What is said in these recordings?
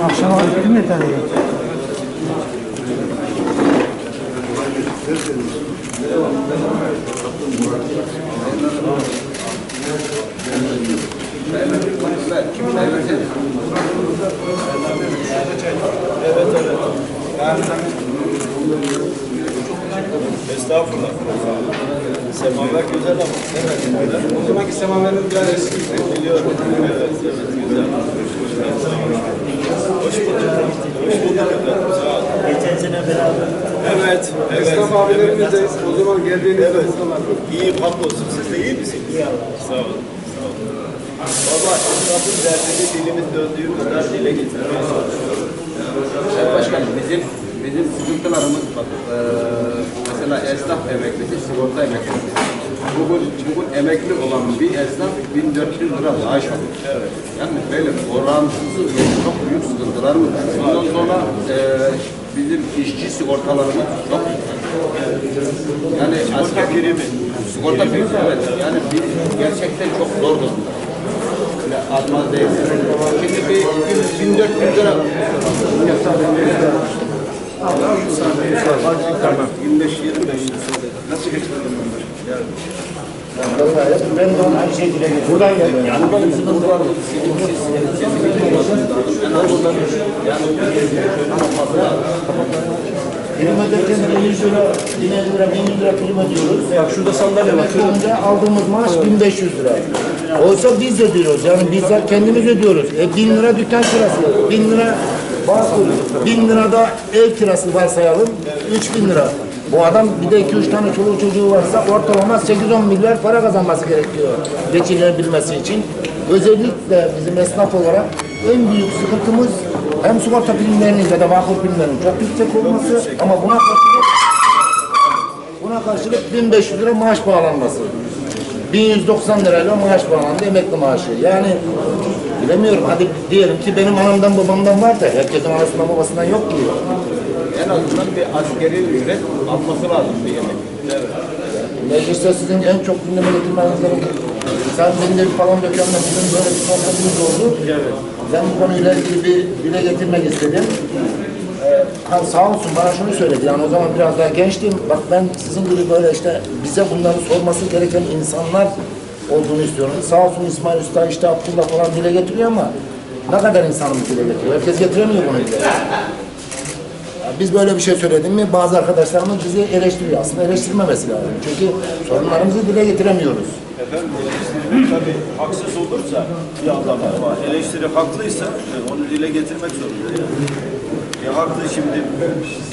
Kadar kim yeter? Estağfurullah. Semaver güzel ama. Evet. O zamanki semaverin biraz eski. Biliyorum. Evet, evet, güzel. Hoş bulduk. Hoş bulduk efendim. Sağ olun. Geçen sene beraber Evet, evet. Esnaf abilerimizdeyiz. O zaman geldiğinizde Evet. buradalar. İyi hamdolsun. Siz de iyi misiniz? İyi Sağ olun. Sağ olun. Valla esnafın derdini dilimiz döndüğü kadar dile getirmeye çalışıyoruz. Sayın Başkanım bizim bizim sıkıntılarımız bak eee, mesela esnaf emeklisi, sigorta emeklisi. Bugün, bugün emekli olan bir esnaf 1400 lira maaş alıyor. Yani böyle orantısız çok büyük sıkıntılarımız var. Ondan sonra eee, bizim işçi sigortalarımız çok. Yani Sigorta primi. Sigorta primi evet. Yani biz gerçekten çok zor durumda. Azmaz değil. Şimdi bir 1400 lira 25-25 Nasıl geçirdin onları? Ben de ona aynı. Buradan geldim. Yani benim. Prim öderken de 100 lira, 1000 lira, 1000 lira prim ödüyoruz. Ya şurada sandalye var. Olunca aldığımız maaş 1500 lira. Oysa biz ödüyoruz. Yani biz de kendimiz ödüyoruz. E 1000 lira dükkan kirası, 1000 lira Bağkur, 1000 lira da ev kirası varsayalım, 3000 lira. Bu adam bir de 2-3 tane çoluk çocuğu varsa ortalama 8-10 milyar para kazanması gerekiyor geçinebilmesi için. Özellikle bizim esnaf olarak en büyük sıkıntımız hem sigorta primlerinin ya da vakıf primlerinin çok yüksek olması ama buna karşılık, buna karşılık 1500 lira maaş bağlanması. 1190 lirayla maaş bağlandı emekli maaşı. Yani bilemiyorum hadi diyelim ki benim anamdan babamdan var da herkesin anasından babasından yok ki. En azından bir askeri ücret alması lazım bir yemek. Mecliste sizin en çok gündeme getirmeniz gerekiyor. Sen bir falan dökemle bizim böyle bir sohbetimiz oldu. Ben bu konuyla ilgili bir dile getirmek istedim. Ee, ha, sağ olsun bana şunu söyledi. Yani o zaman biraz daha gençtim. Bak ben sizin gibi böyle işte bize bunları sorması gereken insanlar olduğunu istiyorum. Sağ olsun İsmail Usta işte Abdullah falan dile getiriyor ama ne kadar insanımız dile getiriyor? Herkes getiremiyor bunu dile. Biz böyle bir şey söyledim mi bazı arkadaşlarımız bizi eleştiriyor. Aslında eleştirmemesi lazım. Çünkü sorunlarımızı dile getiremiyoruz. Efendim eleştiri tabii haksız olursa bir adam ama eleştiri haklıysa e, onu dile getirmek zorunda yani. E, haklı şimdi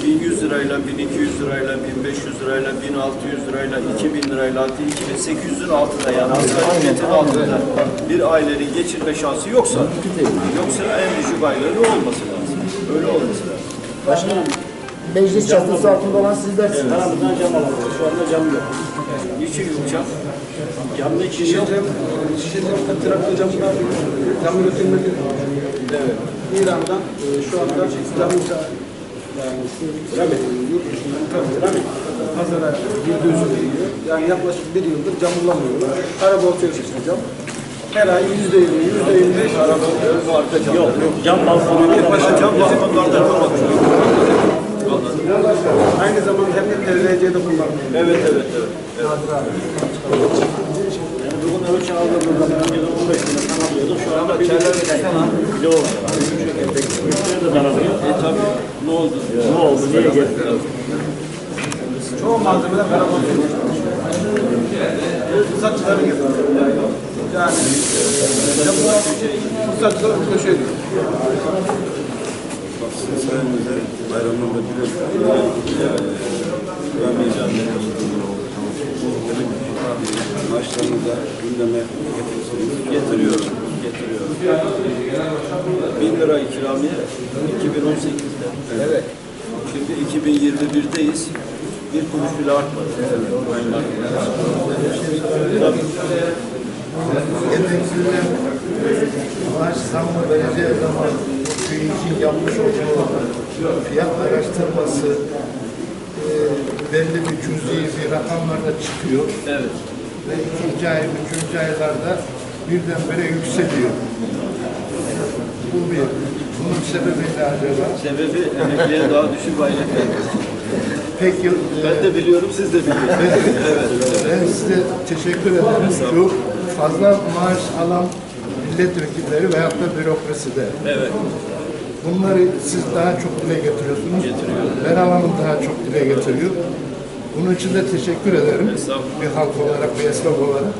1100 lirayla, 1200 lirayla, 1500 lirayla, 1600 lirayla, 2000 lirayla, hatta 2800'ün altında yani asgari ücretin altında bir ailenin geçirme şansı yoksa, yoksa en düşük ayları olması lazım. Öyle olması lazım. Başkanım, meclis çatısı altında olan sizlersiniz. Aramızdan cam alalım. Şu anda cam yok. Niçin yok can? Camda şişe cam, şişe cam, traktör camlar cam üretilmedi. Evet. İran'dan e, şu anda camın yani Ramit, yurt dışından tabii Ramit pazara girdiği söyleniyor. Yani yaklaşık bir yıldır cam kullanmıyorlar. Araba içerisinde cam. Her ay yüzde yirmi, yüzde yirmi beş. Yok, yok. Cam balkonu. Başka cam balkonlarda. Aynı zamanda hem de TRC'de kullanılıyor. Evet, evet, evet. Yani bugün ölçü aldığımız zaman önceden 15 lira kan alıyorduk. Şu anda bir kilo de daralıyor. E tabii. Ne oldu? Ne oldu? Niye geldi? Çoğu malzemeler karaman Fırsatçıları getiriyor. Yani Maçlarını da gündeme. Getiriyorum. Getiriyorum. 1000 lira ikramiye 2018'de. Evet. Şimdi 2021'deyiz. Bir kuruş bile artmadı. Tabii. Emekliler maaş zammı vereceği zaman TÜİK'in yapmış olduğu fiyat araştırması e, belli bir cüzi bir rakamlarda çıkıyor. Evet. Ve ikinci ay, üçüncü aylarda birdenbire yükseliyor. Bu bir. Bunun sebebi ne acaba? Sebebi emekliye daha düşük aylık vermesi. Peki, e, Ben de biliyorum, siz de biliyorsunuz. ben size teşekkür ederim. Şu fazla maaş alan milletvekilleri veyahut da bürokraside. Evet. Bunları siz daha çok dile getiriyorsunuz. Meral Hanım daha çok dile getiriyor. Bunun için de teşekkür ederim. Bir halk olarak, bir esnaf olarak.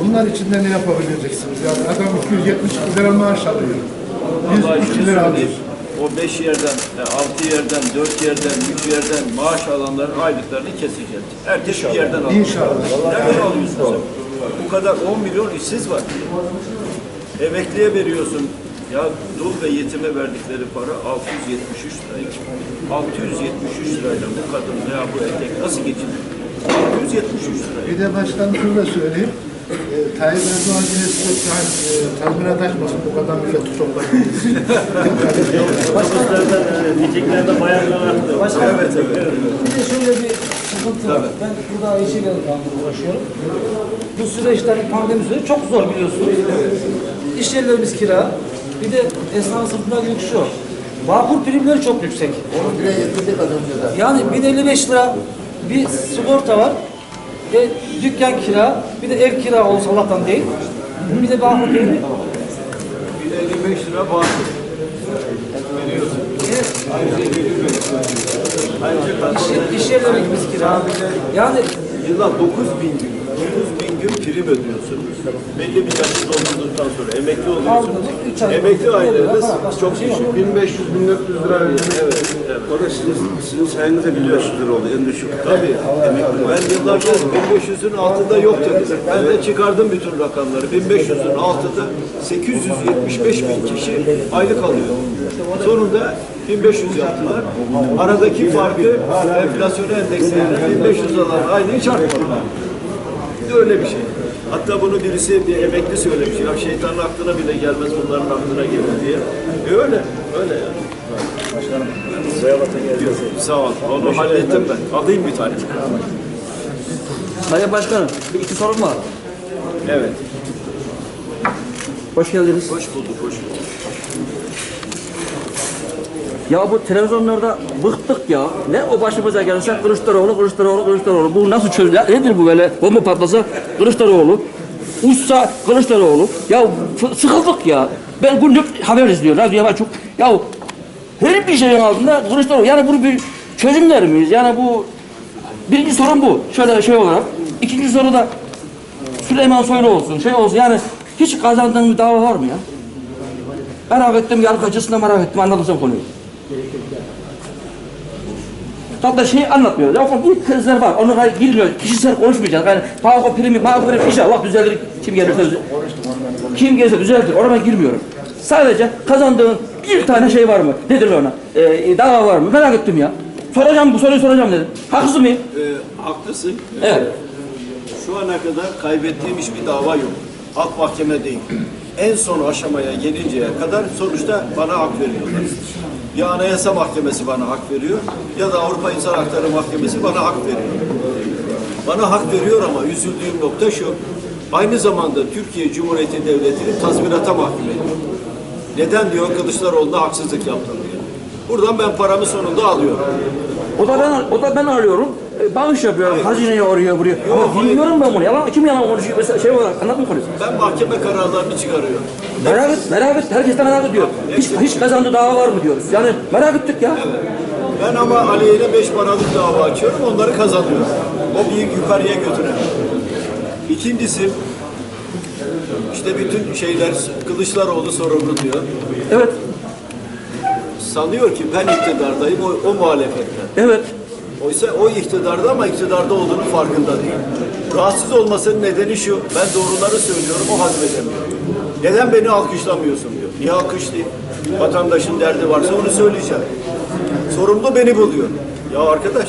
Bunlar için de ne yapabileceksiniz? Yani adam 270 lira maaş alıyor. Vallahi Biz bir 3 şey lira alıyoruz. O beş yerden, e, altı yerden, dört yerden, üç yerden maaş alanların aylıklarını keseceğiz. Herkes bir yerden alıyor. İnşallah. Nereden alıyorsun sen? Bu kadar 10 milyon işsiz var. Emekliye veriyorsun. Ya dul ve yetime verdikleri para 673 liraydı. 673 lirayla bu kadın veya bu erkek nasıl geçinir? 673 lira. Bir de başkanım şunu da söyleyeyim. E, Tayyip Erdoğan yine e, tazminat açmasın bu kadar milleti topladığınız için. Diyeceklerde bayanlar arttı. Evet, evet. Bir de şöyle bir sıkıntı var. Ben burada işe geldiğimde uğraşıyorum. Bu süreçlerin pandemi süreci çok zor biliyorsunuz. İş yerlerimiz kira. Bir de esnaf sınıfında yük şu. Bağkur primleri çok yüksek. Onu dile getirdik az önce de. Yani 1055 lira bir sigorta var. E, dükkan kira, bir de ev kira olsa Allah'tan değil. Bir de bağkur primi. 1055 lira bağlı. İş, iş yerlerimiz kira. Yani Yılda 9 bin gün, 9 bin gün prim ödüyorsunuz. Belli bir yaşı doldurduktan sonra emekli oluyorsunuz. Emekli başka çok bir yok. düşük. 1500-1400 lira evet. O da sizin, sizin sayenizde 1500 lira oldu en düşük. Tabii. Ben yıllarca 1500'ün altında yok dedim. Ben de çıkardım bütün rakamları. 1500'ün altında 875 bin kişi aylık alıyor. Sonunda 1500 yaptılar. Aradaki farkı enflasyona endeksleyen 1500 alan aynı hiç artmadı. De öyle bir şey. Hatta bunu birisi bir emekli söylemiş. Ya şeytanın aklına bile gelmez bunların aklına gelir diye. E öyle. Öyle yani. Başkanım. Sağ ol. Onu hallettim ben. Alayım bir tane. Sayın Başkanım, bir iki sorum var. Evet. Hoş geldiniz. Hoş bulduk, hoş bulduk. Ya bu televizyonlarda bıktık ya. Ne o başımıza gelirse Kılıçdaroğlu, Kılıçdaroğlu, Kılıçdaroğlu. Bu nasıl çözüler? Nedir bu böyle? Bomba patlasa Kılıçdaroğlu. Uçsa Kılıçdaroğlu. Ya sıkıldık ya. Ben günlük haber izliyorum. Radyoya bak çok. Ya her bir şeyin altında Kılıçdaroğlu. Yani bunu bir çözümler miyiz? Yani bu birinci sorun bu. Şöyle şey olarak. İkinci soru da Süleyman Soylu olsun, şey olsun. Yani hiç kazandığın bir dava var mı ya? Merak ettim, yargıcısına merak ettim, anladım sen konuyu. Hatta şey anlatmıyor. Ya bu krizler var. Onu hayır girmiyor. Kişisel konuşmayacağız. Yani Pavko primi, Pavko primi inşallah düzelir. Kim gelirse düzelir. Kim gelirse düzeltir. Oraya ben girmiyorum. Sadece kazandığın bir tane şey var mı? Nedir ona? Ee, dava var mı? Merak ettim ya. Soracağım bu soruyu soracağım dedim. Haksız mıyım? Ee, haklısın. Evet. Şu ana kadar kaybettiğim hiçbir dava yok. Halk mahkeme değil. En son aşamaya gelinceye kadar sonuçta bana hak veriyorlar. Ya Anayasa Mahkemesi bana hak veriyor ya da Avrupa İnsan Hakları Mahkemesi bana hak veriyor. Bana hak veriyor ama üzüldüğüm nokta şu. Aynı zamanda Türkiye Cumhuriyeti Devleti'ni tazminata mahkum ediyor. Neden diyor Kılıçdaroğlu'na haksızlık yaptın diyor. Buradan ben paramı sonunda alıyorum. O da ben, o da ben alıyorum. E, Bağış yapıyorum. Hazineye oraya buraya. Ama bilmiyorum ben bunu. Yalan, kim yalan konuşuyor? Mesela şey olarak anlat mı konuşuyorsun? Ben mahkeme kararlarını çıkarıyorum. Merak et, merak et. Herkes de merak ediyor. Hiç, hiç kazandığı dava var mı diyoruz. Yani merak ettik ya. Ben ama aleyhine beş paralık dava açıyorum, onları kazanıyorum. O büyük yukarıya götürüyor. İkincisi, işte bütün şeyler Kılıçdaroğlu sorumlu diyor. Evet, Sanıyor ki ben iktidardayım, o, o muhalefette. evet. Oysa o iktidarda ama iktidarda olduğunun farkında değil. Rahatsız olmasının nedeni şu, ben doğruları söylüyorum, o hazmedemiyor. Neden beni alkışlamıyorsun diyor. Niye alkışlayayım? Vatandaşın derdi varsa onu söyleyeceğim. Sorumlu beni buluyor. Ya arkadaş,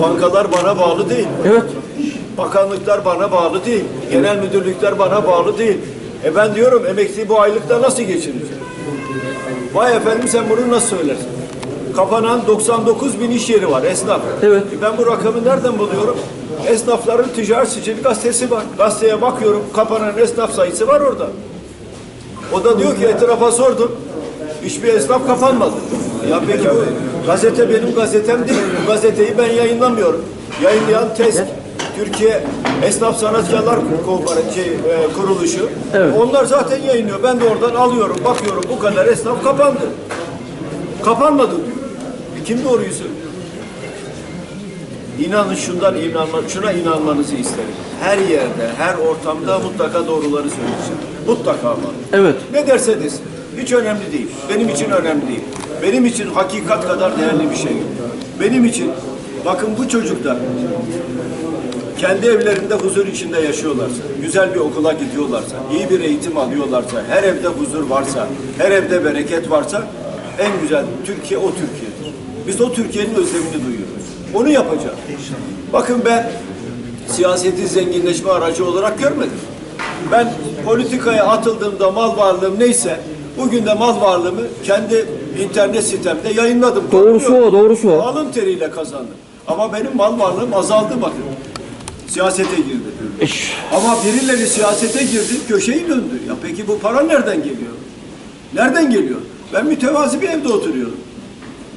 bankalar bana bağlı değil. Evet. Bakanlıklar bana bağlı değil. Genel müdürlükler bana bağlı değil. E ben diyorum emekli bu aylıkta nasıl geçinecek? Vay efendim sen bunu nasıl söylersin? Kapanan 99 bin iş yeri var esnaf. Evet. E ben bu rakamı nereden buluyorum? Esnafların ticaret sicil gazetesi var. Gazeteye bakıyorum kapanan esnaf sayısı var orada. O da diyor ki etrafa sordum. Hiçbir esnaf kapanmadı. Ya peki bu gazete benim gazetem değil. Bu gazeteyi ben yayınlamıyorum. Yayınlayan TESK, Türkiye Esnaf Sanatkarlar şey, e, Kuruluşu. Evet. Onlar zaten yayınlıyor. Ben de oradan alıyorum, bakıyorum bu kadar esnaf kapandı. Kapanmadı diyor. Kim doğruyu söylüyor? İnanın şundan inanma, şuna inanmanızı isterim. Her yerde, her ortamda mutlaka doğruları söyleyeceğim. Mutlaka ama. Evet. Ne derse desin. Hiç önemli değil. Benim için önemli değil. Benim için hakikat kadar değerli bir şey yok. Benim için bakın bu çocuklar kendi evlerinde huzur içinde yaşıyorlarsa, güzel bir okula gidiyorlarsa, iyi bir eğitim alıyorlarsa, her evde huzur varsa, her evde bereket varsa en güzel Türkiye o Türkiye'dir. Biz o Türkiye'nin özlemini duyuyoruz. Onu yapacağız. Bakın ben siyaseti zenginleşme aracı olarak görmedim. Ben politikaya atıldığımda mal varlığım neyse bugün de mal varlığımı kendi internet sitemde yayınladım. Doğrusu o, doğrusu o. Alın teriyle kazandım. Ama benim mal varlığım azaldı bakın. Siyasete girdi. Eş. Ama birileri siyasete girdi, köşeyi döndü. Ya peki bu para nereden geliyor? Nereden geliyor? Ben mütevazi bir evde oturuyorum.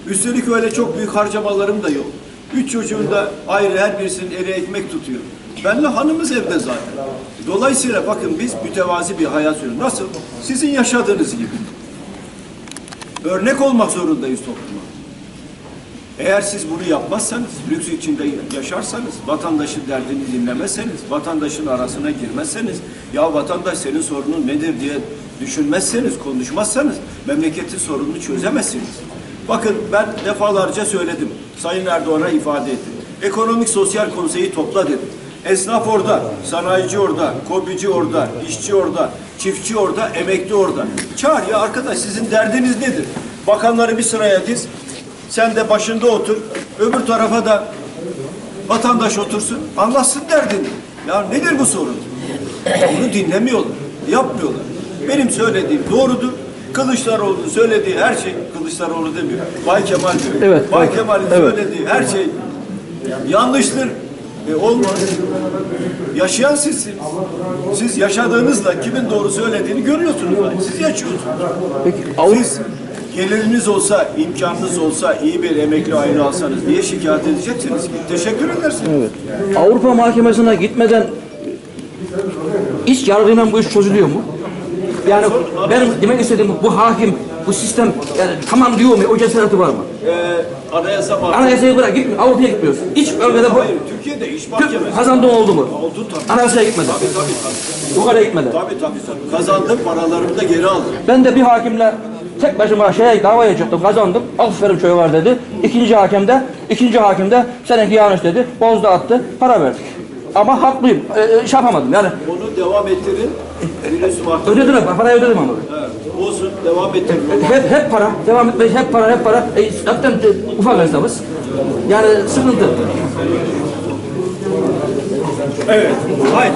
Üstelik öyle çok büyük harcamalarım da yok. Üç çocuğum da ayrı her birisinin eri ekmek tutuyor. Benle hanımız evde zaten. Dolayısıyla bakın biz mütevazi bir hayat sürüyoruz. Nasıl? Sizin yaşadığınız gibi. Örnek olmak zorundayız topluma. Eğer siz bunu yapmazsanız, lüks içinde yaşarsanız, vatandaşın derdini dinlemezseniz, vatandaşın arasına girmezseniz, ya vatandaş senin sorunun nedir diye düşünmezseniz, konuşmazsanız memleketin sorununu çözemezsiniz. Bakın ben defalarca söyledim, Sayın Erdoğan'a ifade ettim. Ekonomik Sosyal Konseyi topla dedim. Esnaf orada, sanayici orada, kobici orada, işçi orada, çiftçi orada, emekli orada. Çağır ya arkadaş sizin derdiniz nedir? Bakanları bir sıraya diz, sen de başında otur, öbür tarafa da vatandaş otursun, anlatsın derdini. Ya nedir bu sorun? Bunu dinlemiyorlar, yapmıyorlar. Benim söylediğim doğrudur. Kılıçdaroğlu'nun söylediği her şey, Kılıçdaroğlu demiyor, Bay Kemal diyor. Evet, Bay Bay- Kemal'in evet. söylediği her şey yanlıştır. E, olmaz. Yaşayan sizsiniz. Siz yaşadığınızla kimin doğru söylediğini görüyorsunuz. zaten. Siz yaşıyorsunuz. Peki Siz geliriniz olsa, imkanınız olsa, iyi bir emekli aile alsanız niye şikayet edeceksiniz ki? Teşekkür edersiniz. Avrupa Mahkemesi'ne gitmeden iç yargıyla bu iş çözülüyor mu? Yani benim demek istediğim bu hakim, bu sistem yani tamam diyor mu? O cesareti var mı? Ee, anayasa mahkemesi. Anayasaya bırak gitmiyor. Avrupa'ya gitmiyorsun. İç bölgede bu. Hayır, Türkiye'de iş mahkemesi. Kazandığın oldu mu? Oldu tabii. Anayasaya gitmedi. Tabii tabii tabii. Kadar gitmedi. Tabii tabii tabii. Kazandım, paralarımı da geri aldım. Ben de bir hakimle tek başıma şeye davaya çıktım, kazandım. Aferin çoğu var dedi. İkinci hakim de, ikinci hakim de seninki yanlış dedi. Bozdu attı, para verdik. Ama haklıyım. Ee, iş yapamadım yani. Onu devam ettirin. Virüs mahkemesi. Ödedim ben, parayı ödedim ama. Evet, olsun, devam ettirin. Hep, hep para, devam etmeyiz, hep para, hep para. E, zaten e, ufak esnafız. Yani sıkıntı. Evet, haydi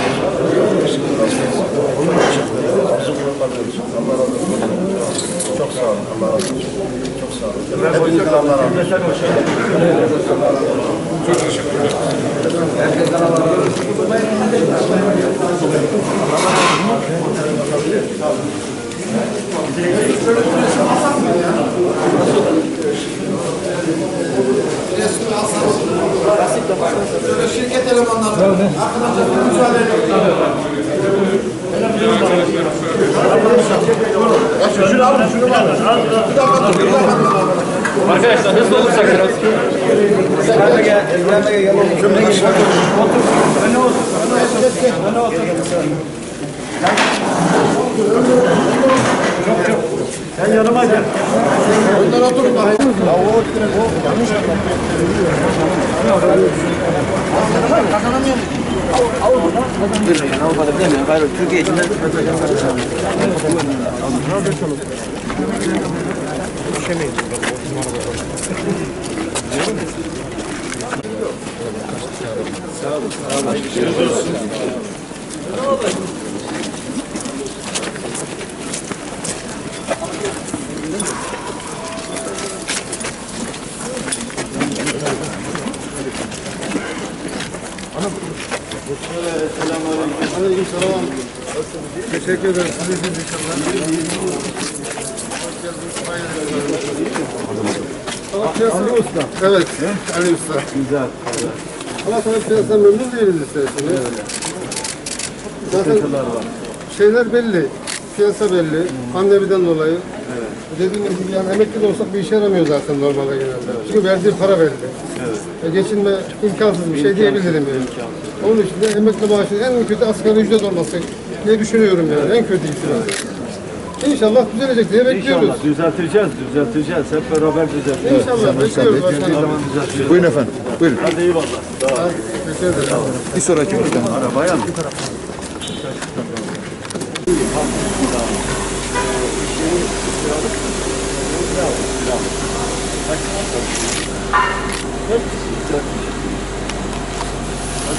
Şirket elemanları. Arkadaşlar müsaade edin. Arkadaşlar hızlı olursak biraz. Türkiye içinde Teşekkür ederim. Siz de inşallah. Ali Usta. Evet. Ali Usta. Güzel. Ama tabii piyasa memnun değiliz isterseniz. Zaten şeyler belli. Piyasa belli. Pandemiden dolayı. Dediğim gibi yani emekli de olsak bir işe yaramıyor zaten normalde genelde. Çünkü verdiği para belli. E, geçinme imkansız bir şey diyebilirim yani. Onun için de emekli maaşı en kötü asgari ücret olması diye düşünüyorum yani. En kötü ihtimal. İnşallah düzelecek diye bekliyoruz. İnşallah düzelteceğiz, düzelteceğiz. Hep beraber düzelteceğiz. İnşallah bekliyoruz başkanım. Buyurun efendim. Buyurun. Hadi eyvallah. Teşekkür ederim. Bir sonraki başkanım. Arabaya mı?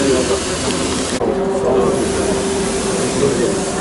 Thank you.